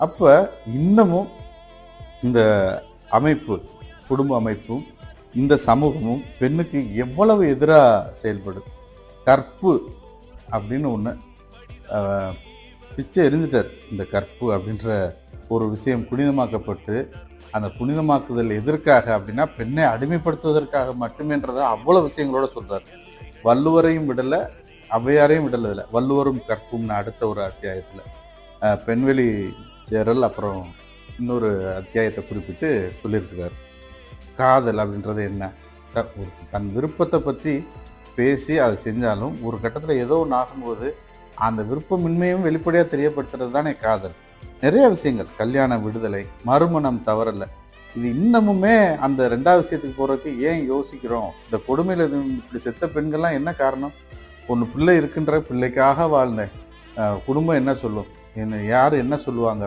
அப்போ இன்னமும் இந்த அமைப்பு குடும்ப அமைப்பும் இந்த சமூகமும் பெண்ணுக்கு எவ்வளவு எதிராக செயல்படுது? கற்பு அப்படின்னு ஒன்று பிச்சை எரிஞ்சிட்டார் இந்த கற்பு அப்படின்ற ஒரு விஷயம் புனிதமாக்கப்பட்டு அந்த புனிதமாக்குதல் எதற்காக அப்படின்னா பெண்ணை அடிமைப்படுத்துவதற்காக மட்டுமேன்றதை அவ்வளோ விஷயங்களோட சொல்கிறார் வள்ளுவரையும் விடலை ஔவையாரையும் விடலை வள்ளுவரும் கற்பும்னு அடுத்த ஒரு அத்தியாயத்தில். பெண்வெளி ஏரல் அப்புறம் இன்னொரு அத்தியாயத்தை குறிப்பிட்டு சொல்லியிருக்கிறார். காதல் அப்படின்றது என்ன? ஒரு தன் விருப்பத்தை பற்றி பேசி அதை செஞ்சாலும் ஒரு கட்டத்தில் ஏதோ ஒன்று ஆகும்போது அந்த விருப்பமின்மையும் வெளிப்படையாக தெரியப்படுத்துறது தானே காதல். நிறைய விஷயங்கள் கல்யாண விடுதலை மறுமணம் தவறலை இது இன்னமுமே அந்த ரெண்டாவது விஷயத்துக்கு போகிறதுக்கு ஏன் யோசிக்கிறோம்? இந்த கொடுமையில் இப்படி செத்த பெண்கள்லாம் என்ன காரணம்? ஒன்று பிள்ளை இருக்குன்ற பிள்ளைக்காக வாழ்ந்தேன் குடும்பம் என்ன சொல்லும்? என்ன யார் என்ன சொல்லுவாங்க?